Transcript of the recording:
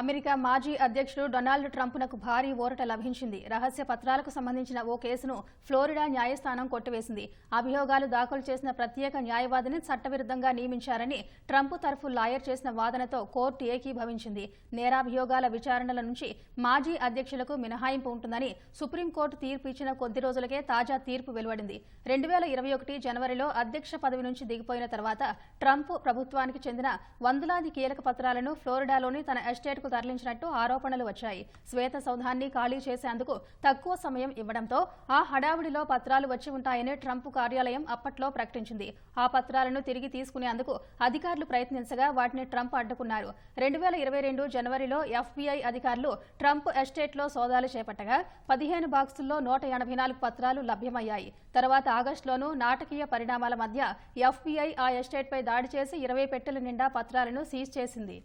America మాజీ అధ్యక్షుడు Donald ట్రంప్నకు భారీ ఊరట లభించింది. రహస్య పత్రాలకు సంబంధించిన ఓ కేసును ఫ్లోరిడా న్యాయస్థానం కొట్టివేసింది. అభియోగాలు దాఖలు చేసిన ప్రత్యేక న్యాయవాదిని చట్టవిరుద్ధంగా నియమించారని ట్రంప్ తరఫు లాయర్ చేసిన వాదనతో కోర్టు ఏకీభవించింది. నేరాభియోగాల విచారణల నుంచి మాజీ అధ్యక్షులకు మినహాయింపు ఉంటుందని సుప్రీంకోర్టు తీర్పు ఇచ్చిన కొద్ది రోజులకే తాజా తీర్పు వెలువడింది. రెండు వేల ఇరవై ఒకటి జనవరిలో అధ్యక్ష పదవి నుంచి దిగిపోయిన తర్వాత ట్రంప్ ప్రభుత్వానికి చెందిన వందలాది కీలక పత్రాలను ఫ్లోరిడాలోని తన ఎస్టేట్కు తరలించినట్టు ఆరోపణలు వచ్చాయి. శ్వేత సౌధాన్ని ఖాళీ చేసేందుకు తక్కువ సమయం ఇవ్వడంతో ఆ హడావుడిలో పత్రాలు వచ్చి ఉంటాయని ట్రంప్ కార్యాలయం అప్పట్లో ప్రకటించింది. ఆ పత్రాలను తిరిగి తీసుకునేందుకు అధికారులు ప్రయత్నించగా వాటిని ట్రంప్ అడ్డుకున్నారు. రెండు వేల ఇరవై రెండు జనవరిలో ఎఫ్బీఐ అధికారులు ట్రంప్ ఎస్టేట్లో సోదాలు చేపట్టగా పదిహేను బాక్సుల్లో నూట ఎనభై నాలుగు పత్రాలు లభ్యమయ్యాయి. తర్వాత ఆగస్టులోనూ నాటకీయ పరిణామాల మధ్య ఎఫ్బీఐ ఆ ఎస్టేట్పై దాడి చేసి ఇరవై పెట్టెల నిండా పత్రాలను సీజ్ చేసింది.